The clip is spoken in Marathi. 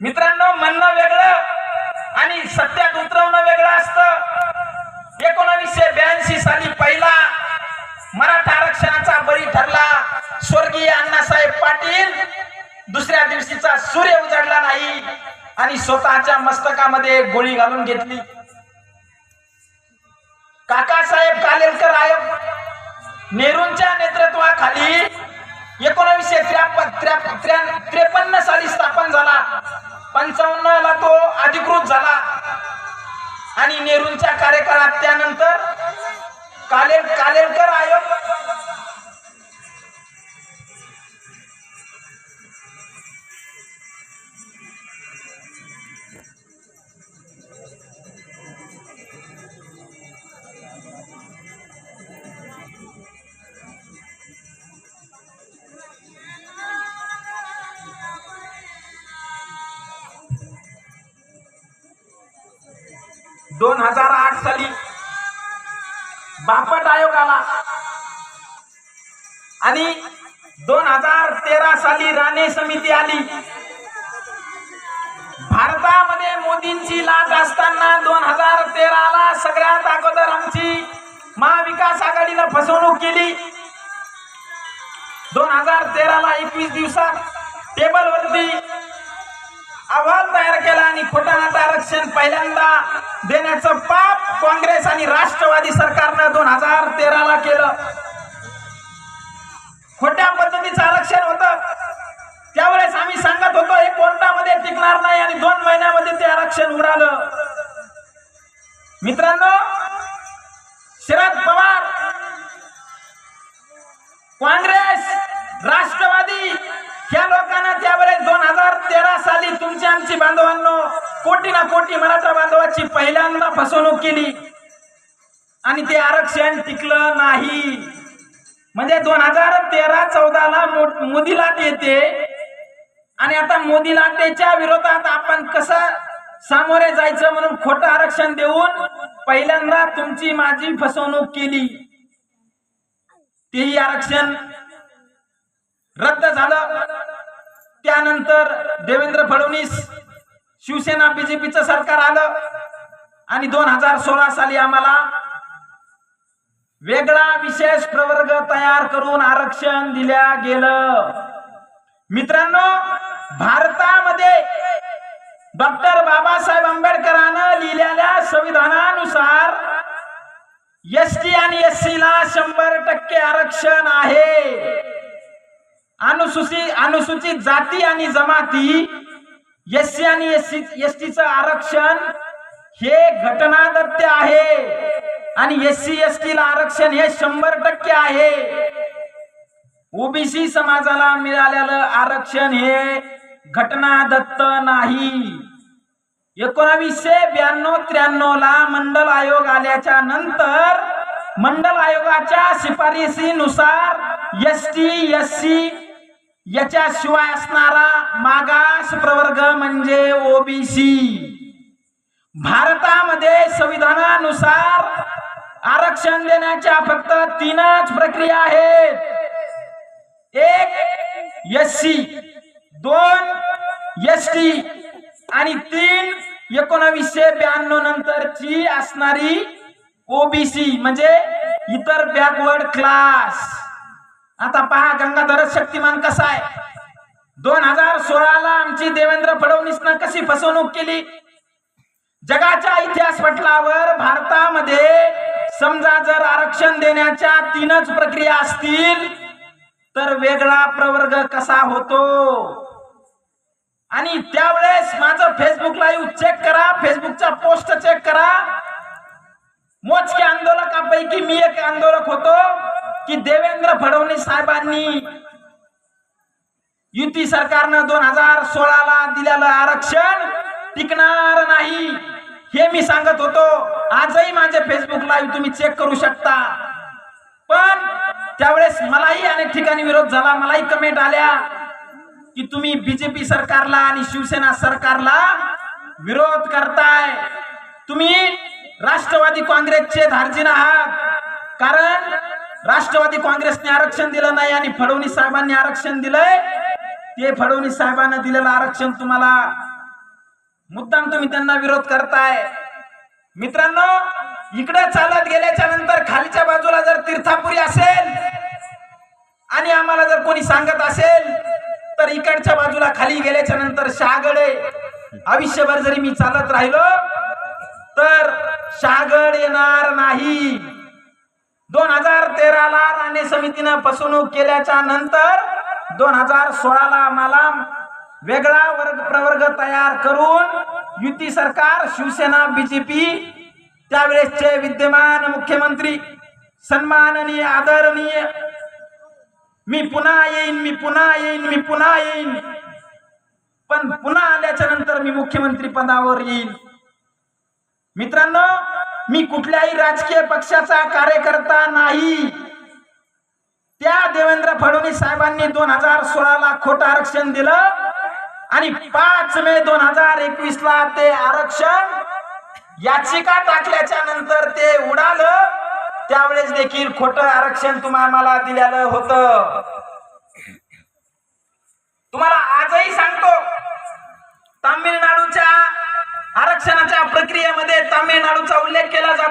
मित्रांनो म्हणणं वेगळं आणि सत्यात उतरवणं वेगळं असतं. एकोणावीसशे ब्याऐंशी साली पहिला मराठा आरक्षणाचा बळी ठरला. स्वर्गीय अण्णासाहेब पाटील दुसऱ्या दिवशीचा सूर्य उजाडला नाही आणि स्वतःच्या मस्तकामध्ये गोळी घालून घेतली. काकासाहेब कालेलकर आयोग नेहरूंच्या नेतृत्वाखाली एकोणीसशे त्रेपन्न साली स्थापन झाला. पंचावन्न ला तो अधिकृत झाला. आणि नेहरूंच्या कार्यकाळात त्यानंतर काले कालेलकर आयोग दोन हजार आठ साली बापट आयोग आला आणि दोन हजार तेरा साली राणे समिती आली. भारतामध्ये मोदींची लाट असताना दोन हजार तेराला सगळ्यात अगोदर आमची महाविकास आघाडीनं फसवणूक केली. दोन हजार तेराला एकवीस दिवसात टेबलवरती अहवाल तयार केला आणि खोटा नाटा आरक्षण पहिल्यांदा देण्याचं पाप काँग्रेस आणि राष्ट्रवादी सरकारनं दोन हजार तेराला केलं. खोट्या पद्धतीचं आरक्षण होतं. त्यावेळेस आम्ही सांगत होतो हे कोर्टामध्ये टिकणार नाही आणि दोन महिन्यामध्ये ते आरक्षण उडालं. मित्रांनो शरद पवार काँग्रेस राष्ट्रवादी तुमची बांधवांनो कोटी ना कोटी मराठा बांधवाची पहिल्यांदा फसवणूक केली. आणि ते आरक्षण टिकलं नाही. म्हणजे दोन हजार तेरा चौदाला मोदी लाट येते. आणि आता मोदी लाटेच्या विरोधात आपण कसं सामोरे जायचं म्हणून खोटं आरक्षण देऊन पहिल्यांदा तुमची माझी फसवणूक केली. तेही आरक्षण रद्द झालं. त्यानंतर देवेंद्र फडणवीस शिवसेना बीजेपीचं सरकार आलं. आणि दोन हजार सोळा साली आम्हाला वेगळा विशेष प्रवर्ग तयार करून आरक्षण दिल्या गेलं. मित्रांनो भारतामध्ये डॉक्टर बाबासाहेब आंबेडकरानं लिहिलेल्या संविधानानुसार एस टी आणि एस सी ला शंभर टक्के आरक्षण आहे. अनुसूचित अनुसूचित जाती आणि जमाती एससी आणि एस सी एस आरक्षण हे घटनादत्त आहे. आणि एस सी एस ला आरक्षण हे शंभर टक्के आहे. ओबीसी समाजाला मिळालेलं आरक्षण हे घटनादत्त नाही. एकोणावीसशे ब्याण्णव त्र्याण्णव ला मंडल आयोग आल्याच्यानंतर मंडल आयोगाच्या शिफारसीनुसार एस टी एस सी याच्याशिवाय असणारा मागास प्रवर्ग म्हणजे ओबीसी भारतामध्ये संविधानानुसार आरक्षण देण्याच्या फक्त तीनच प्रक्रिया आहेत. एक एस सी दोन एस टी आणि तीन एकोणावीसशे ब्याण्णव नंतरची असणारी ओबीसी म्हणजे इतर बॅकवर्ड क्लास आता पहा गंगाधर शक्तिमान कसा आहे? दोन हजार सोळाला आमची देवेंद्र फडणवीसनं कशी फसवणूक केली? जगाच्या इतिहास पटलावर भारतामध्ये समजा जर आरक्षण देण्याच्या तीनच प्रक्रिया असतील तर वेगळा प्रवर्ग कसा होतो? आणि त्यावेळेस माझं फेसबुक लाईव्ह चेक करा फेसबुकचा पोस्ट चेक करा. मोजके आंदोलकापैकी मी एक आंदोलक होतो. की देवेंद्र फडणवीस साहेबांनी युती सरकारनं दोन हजार सोळाला दिलेलं आरक्षण टिकणार नाही हे मी सांगत होतो. आजही माझे फेसबुक लाईव्ह तुम्ही चेक करू शकता. पण त्यावेळेस मलाही अनेक ठिकाणी विरोध झाला मलाही कमेंट आल्या की तुम्ही बीजेपी सरकारला आणि शिवसेना सरकारला विरोध करताय. तुम्ही राष्ट्रवादी काँग्रेसचे धार्जिन आहात. कारण राष्ट्रवादी काँग्रेसने आरक्षण दिलं नाही आणि फडणवीस साहेबांनी आरक्षण दिलंय. ते फडणवीस साहेबांना दिलेलं आरक्षण तुम्हाला मुद्दाम तुम्ही त्यांना विरोध करताय. मित्रांनो इकडे चालत गेल्याच्यानंतर खालीच्या बाजूला जर तीर्थापुरी असेल आणि आम्हाला जर कोणी सांगत असेल तर इकडच्या बाजूला खाली गेल्याच्यानंतर शहागडे. आयुष्यभर जरी मी चालत राहिलो तर शहागड येणार नाही. दोन हजार तेराला राणे समितीनं फसवणूक केल्याच्यानंतर दोन हजार सोळाला मला वेगळा वर्ग प्रवर्ग तयार करून युती सरकार शिवसेना बीजेपी त्यावेळेसचे विद्यमान मुख्यमंत्री सन्माननीय आदरणीय मी पुन्हा येईन मी पुन्हा येईन मी पुन्हा येईन. पण पुन्हा आल्याच्यानंतर मी मुख्यमंत्री पदावर येईन. मित्रांनो मी कुठल्याही राजकीय पक्षाचा कार्यकर्ता नाही. त्या देवेंद्र फडणवीस साहेबांनी दोन हजार सोळाला खोटं आरक्षण दिलं आणि पाच मे दोन हजार एकवीस ला ते आरक्षण याचिका टाकल्याच्या नंतर ते उडालं. त्यावेळेस देखील खोटं आरक्षण तुम्हाला दिलेलं होतं. तुम्हाला आजही सांगतो तामिळनाडूच्या आरक्षणाच्या प्रक्रियेमध्ये तामिळनाडूचा उल्लेख केला जातो.